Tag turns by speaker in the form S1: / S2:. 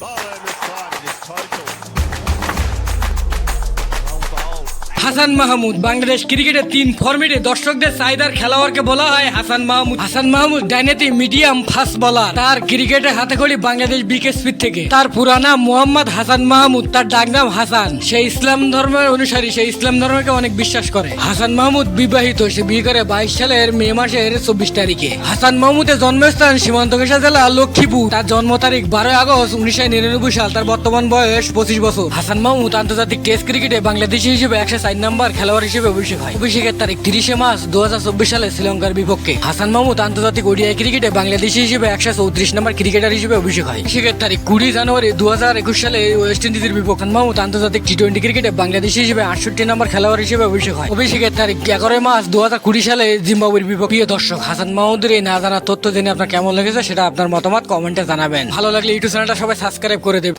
S1: Barlow misguided his total.
S2: Hasan Mahmud, Bangladesh ক্রিকেটের তিন ফরম্যাটে দর্শকদের চাহিদার খেলোয়াড়কে বলা হয় হাসান মাহমুদ। হাসান মাহমুদ ডাইনেতে মিডিয়াম ফাস্ট বলার। তার ক্রিকেটে হাতে খড়ি বাংলাদেশ বিকেএসপি থেকে। তার পুরা নাম মোহাম্মদ হাসান মাহমুদ, তার ডাকনাম হাসান। সে ইসলাম ধর্মের অনুসারী, সে ইসলাম ধর্মকে অনেক বিশ্বাস করে। হাসান মাহমুদ বিবাহিত, সে বিয়ে করে বাইশ সালের মে মাসের চব্বিশ তারিখে। হাসান মাহমুদের জন্মস্থান সীমান্ত ঘেষা জেলা লক্ষ্মীপুর। তার জন্ম তারিখ বারোই আগস্ট উনিশশো নিরানব্বই সাল। তার বর্তমান বয়স পঁচিশ বছর। হাসান মাহমুদ আন্তর্জাতিক টেস্ট ক্রিকেটে বাংলাদেশি হিসেবে একশো চার নম্বর খেলোয়াড় হিসেবে অভিষেক হয়। অভিষেকের তারিখ তিরিশে মার্চ দু হাজার চব্বিশ সালে শ্রীলঙ্কার বিপক্ষে। হাসান মাহমুদ আন্তর্জাতিক ওডিআই ক্রিকেটে বাংলাদেশি হিসেবে একশো চৌত্রিশ নম্বর ক্রিকেটার হিসেবে অভিষেক হয়। অভিষেকের তারিখ কুড়ি জানুয়ারি দু হাজার একুশ সালে ওয়েস্ট ইন্ডিজের বিপক্ষে হাসান মাহমুদ আন্তর্জাতিক টি টোয়েন্টি ক্রিকেটে বাংলাদেশি হিসেবে আটষট্টি নম্বর খেলোয়াড় হিসেবে অভিষেক হয়। অভিষেকের তারিখ এগারোই মার্চ দু সালে জিম্বাবুয়ের বিপক্ষে। প্রিয় দর্শক, হাসান মাহমুদের এই না জানা তথ্য জেনে আপনার কেমন লেগেছে সেটা আপনার মতামত কমেন্টে জানাবেন। ভালো লাগলে ইউটিউব চ্যানেলটা সবাই সাবস্ক্রাইব করে দেবেন।